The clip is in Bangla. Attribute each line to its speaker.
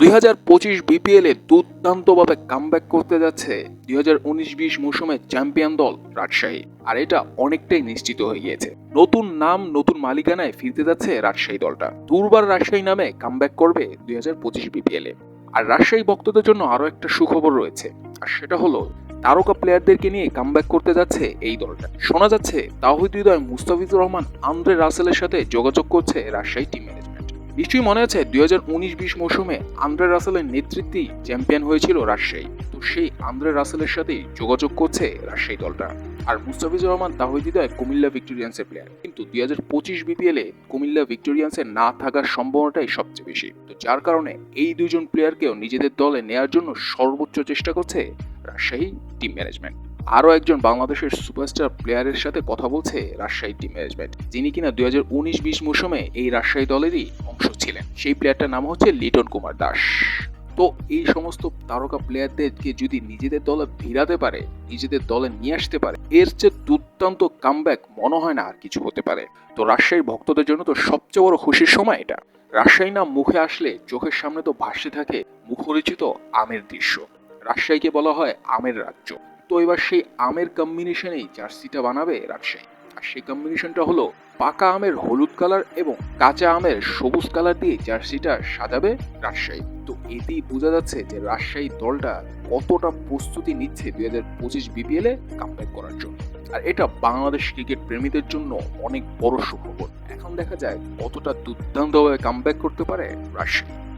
Speaker 1: দুই হাজার পঁচিশ বিপিএল দুর্দান্তভাবে কামব্যাক করতে যাচ্ছে দুই হাজার উনিশ বিশ মৌসুমে চ্যাম্পিয়ন দল রাজশাহী। আর এটা অনেকটাই নিশ্চিত হয়ে গিয়েছে। নতুন নাম, নতুন মালিকানায় ফিরতে যাচ্ছে রাজশাহী দলটা। দুর্বার রাজশাহী নামে কামব্যাক করবে দুই হাজার পঁচিশ বিপিএল এ। আর রাজশাহী ভক্তদের জন্য আরও একটা সুখবর রয়েছে। আর সেটা হলো, তারকা প্লেয়ারদেরকে নিয়ে কামব্যাক করতে যাচ্ছে এই দলটা। শোনা যাচ্ছে তাহিদ হৃদয় মুস্তাফিজুর রহমান, আন্দ্রে রাসেলের সাথে যোগাযোগ করছে রাজশাহী টিম ম্যানেজমেন্ট নিশ্চয়ই মনে আছে, দুই হাজার উনিশ বিশ মৌসুমে আন্দ্রে রাসেলের নেতৃত্বেই চ্যাম্পিয়ন হয়েছিল রাজশাহী। তো সেই আন্দ্রে রাসেলের সাথেই যোগাযোগ করছে রাজশাহী দলটা। আর মুস্তাফিজুর রহমান, তাহিদ হৃদয়, কুমিল্লা ভিক্টোরিয়ান্সের প্লেয়ার কিন্তু দুই হাজার পঁচিশ বিপিএল এ কুমিল্লা ভিক্টোরিয়ান্সের না থাকার সম্ভাবনাটাই সবচেয়ে বেশি। তো যার কারণে এই দুজন প্লেয়ারকেও নিজেদের দলে নেয়ার জন্য সর্বোচ্চ চেষ্টা করছে রাজশাহী টিম ম্যানেজমেন্ট আরও একজন বাংলাদেশের সুপারস্টার প্লেয়ারের সাথে কথা বলছে রাজশাহী টিম ম্যানেজমেন্ট যিনি কিনা দুই হাজার উনিশ বিশ মৌসুমে এই রাজশাহী দলেরই ছিলেন সেই প্লেয়ারটার নাম হচ্ছে লিটন কুমার দাস। তো এই সমস্ত তারকা প্লেয়ারদেরকে যদি নিজেদের দলে ভিড়াতে পারে, নিজেদের দলে নিয়ে আসতে পারে, এর চেয়ে দুর্দান্ত কামব্যাক মনে হয় না আর কিছু হতে পারে। তো রাজশাহীর ভক্তদের জন্য তো সবচেয়ে বড় খুশির সময় এটা। রাজশাহী নাম মুখে আসলে চোখের সামনে তো ভাসতে থাকে মুখরিচিত আমের দৃশ্য। রাজশাহীকে বলা হয় আমের রাজ্য। তো এবার সেই আমের কম্বিনেশনেই জার্সিটা বানাবে রাজশাহী। আর সেই কম্বিনেশনটা হলো পাকা আমের হলুদ কালার এবং কাঁচা আমের সবুজ কালার দিয়ে জার্সিটা সাজাবে রাজশাহী। তো এতেই বোঝা যাচ্ছে যে রাজশাহী দলটা কতটা প্রস্তুতি নিচ্ছে দুই হাজার পঁচিশ বিপিএল এ কামব্যাক করার জন্য। আর এটা বাংলাদেশ ক্রিকেট প্রেমীদের জন্য অনেক বড় সুখবর এখন দেখা যায় কতটা দুর্দান্তভাবে কামব্যাক করতে পারে রাজশাহী।